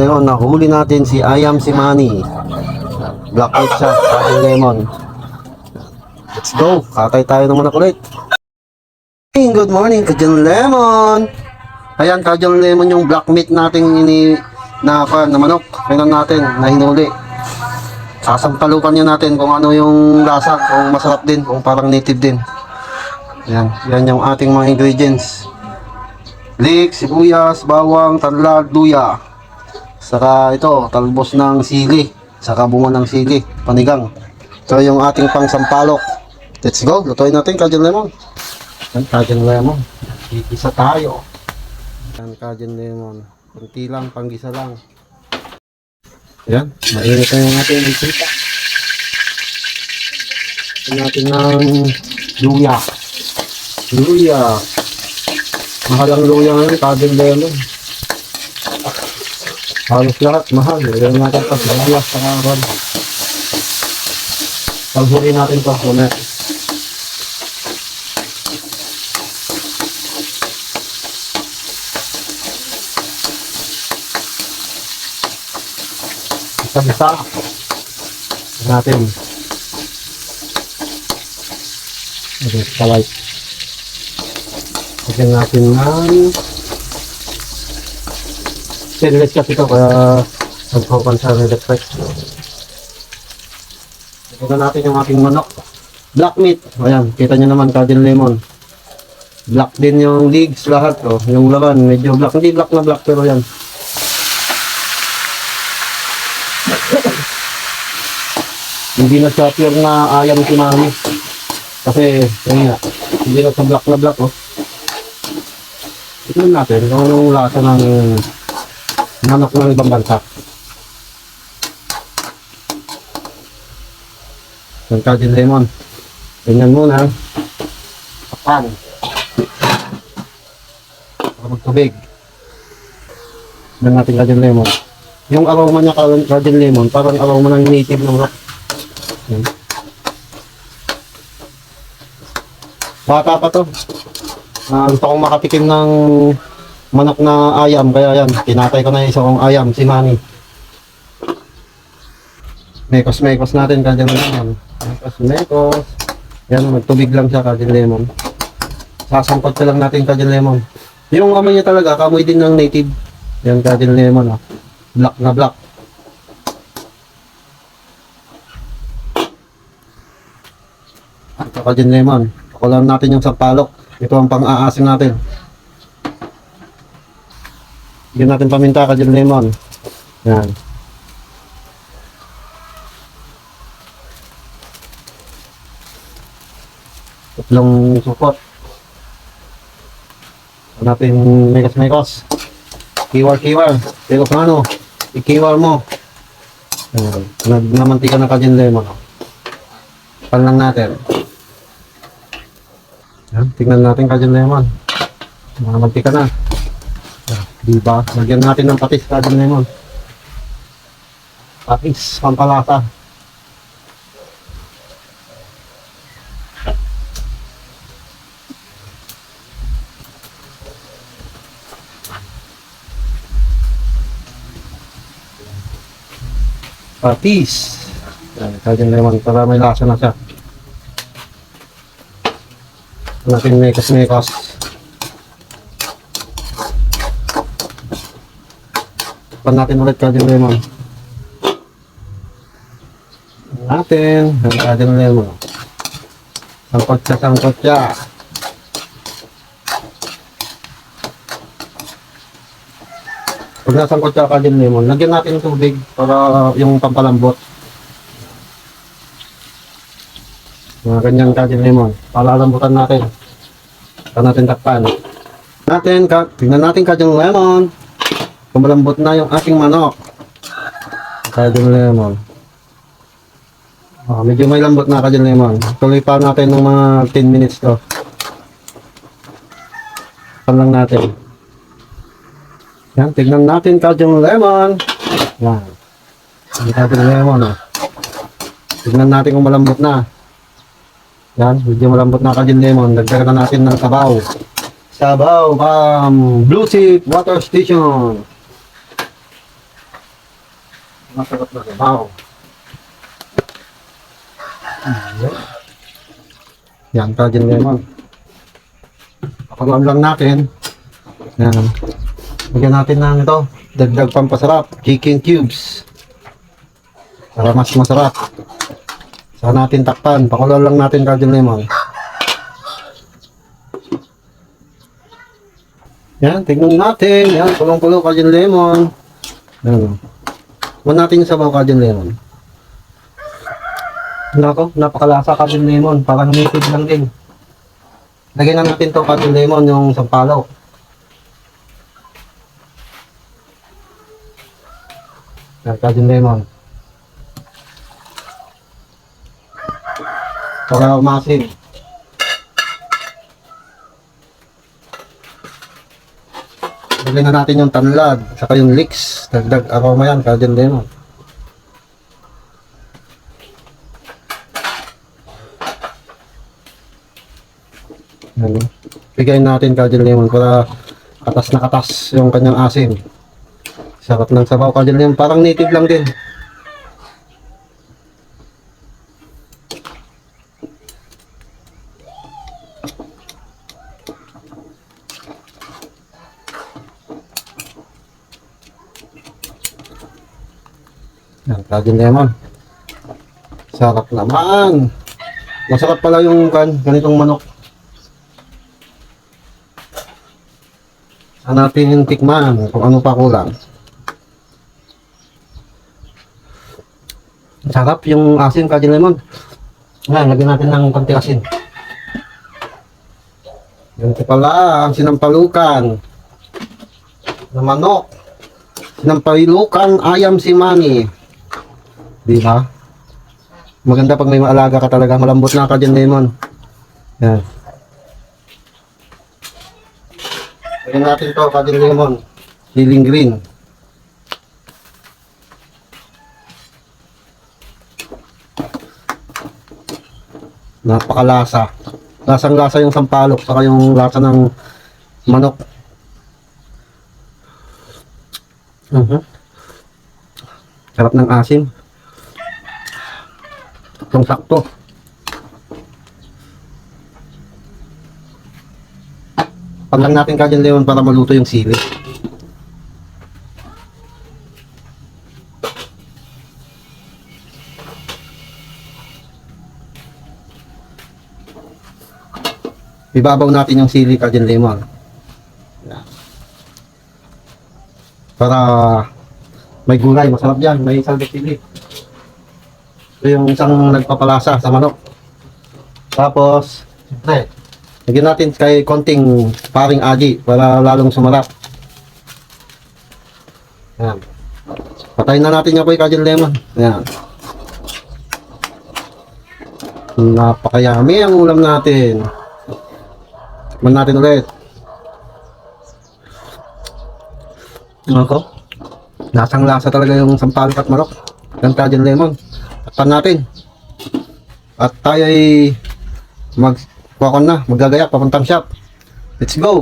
Leon, nahuli natin si Ayam si Manny. Black meat siya, Cajun Lemon. Let's go, katay tayo ng manok ulit. Good morning, Cajun Lemon. Ayan, Cajun Lemon yung black meat nating ini na, na manok. Tingnan natin, na hinuli. Sasampalukan niya natin kung ano yung lasa, kung masarap din, kung parang native din. Yan, yan yung ating mga ingredients. Leek, sibuyas, bawang, tanlad, luya. Saka ito, talbos ng sili. Saka bunga ng sili, panigang. Ito yung ating pang sampalok. Let's go, lutuin natin Cajun Lemon. Yan, Lemon. Isa tayo. Yan, Cajun Lemon. Kunti lang, panggisa lang. Yan, mainit na yung ating bisita. Ito natin ng luya. Luya. Mahal luya ngayon, Cajun Lemon. Halos lahat, mahal. Yan natin pa, luya sa karon. Paghuli natin pa, muna. Isa-isa. Okay, natin ng stainless kasi ito kaya nagpapan sa electric. Lagyan natin yung ating manok. Black meat. Ayan, kita nyo naman Cajun lemon. Black din yung legs lahat. Oh. Yung laban, medyo black. Hindi black na black pero yan. Hindi na siya pure na ayam si mami. Kasi, yun nga, hindi na sa black na black, oh. Tignan natin kung anong lasa ng manok ng ibang bansa. Yung Cajun lemon. Tingnan muna. Kapan. Para magtubig. Tignan natin Cajun lemon. Yung aroma niya Cajun lemon, parang aroma ng native na manok. Yan. Bata pa to. Ah, gusto kong makatikim ng manok na ayam, kaya yan, tinatay ko na isa kong ayam, si Manny. Mekos-mekos natin, Cajun lemon. Mekos-mekos. Yan, magtubig lang siya, Cajun lemon. Sasangkot ko lang natin Cajun lemon. Yung amoy niya talaga, kamoy din ng native. Yan, Cajun lemon, ah. Black na black. Ito, Cajun lemon. Pakulan natin yung sampalok. Ito ang pang-aasin natin. Bigyan natin paminta, Cajun lemon. Yan. Tatlong supot. Hanapin mekos-mekos. Kiwar-kiwar. Pero kung ano, ikiwar mo. Ayan. Nagmamantika na Cajun lemon. Pan lang natin. Yan, tingnan natin Cajun lemon. Namamantika na. Diba? Lagyan natin ng patis Cajun lemon. Patis, pampalasa. Patis. Yan, Cajun lemon para may lasa na siya. natin mekos-mekos. Pan natin ulit Cajun lemon. Natin, ang Cajun lemon. Sangkot siya, sangkot siya. Pag nasangkot siya Cajun lemon, lagyan natin tubig para yung pampalambot. Mga ganyan Cajun lemon. Palalambutan natin. Saka natin takpan. Natin, ka, tingnan natin Cajun lemon. Kung malambot na yung ating manok. Cajun lemon. Oh, medyo may lambot na Cajun lemon. Tuloy pa natin ng mga 10 minutes to. Pan lang natin. Yan, tignan natin Cajun lemon. Yan. Ang lemon, oh. Tignan natin kung malambot na. Yan, medyo malambot na Cajun lemon. Dagdagan na natin ng sabaw. Sabaw from Blue Chip Water Station. Masarap na sabaw. Ayan. Yan, Cajun lemon. Pakuloan lang natin. Yan. Bigyan natin ng ito. Dagdag pampasarap. Chicken cubes. Para mas masarap. Saka natin takpan. Pakuloan lang natin Cajun lemon. Yan, tignan natin. Yan, kulong-kulo Cajun lemon. Yan. Huwag natin yung sabaw Cajun lemon. Nako, napakalasa Cajun lemon. Parang native lang din. Lagyan na natin to Cajun lemon yung sampalo. Yan, Cajun lemon. Para umasin. Lagyan na natin yung tanlad, saka yung leeks. Dagdag aroma yan, Cajun lemon. Ano? Bigyan natin Cajun lemon para katas na katas yung kanyang asim. Sarap ng sabaw Cajun lemon. Parang native lang din. Yan, Cajun lemon. Sarap naman. Masarap pala yung kan, ganitong manok. Saan natin yung tikman kung ano pa kulang. Sarap yung asin Cajun lemon. Ngayon, lagyan natin ng konti asin. Ganito pala ang sinampalukan na manok. Sinampalukan ayam si Manny. Di ba? Maganda pag may maalaga ka talaga. Malambot na ka dyan, Lemon. Yan. Lagyan natin to, Kajin Lemon. Healing Green. Napakalasa. Lasang lasa yung sampalok, saka yung lasa ng manok. Mhm. Sarap ng asim. Saktong sakto. Pag natin kagyan lemon para maluto yung sili. Ibabaw natin yung sili kagyan lemon. Para may gulay, masarap yan. May salbik sili. Ito yung isang nagpapalasa sa manok. Tapos, siyempre, lagyan natin kay konting paring aji para lalong sumarap. Ayan. Patayin na natin yung kay Kajal Lemon. Ayan. Napakayami ang ulam natin. Tikman natin ulit. Ako. Lasang lasa talaga yung sampalok at manok. Ng Kajal Lemon. Takpan natin. At tayo ay mag na, maggagayak papuntang shop. Let's go!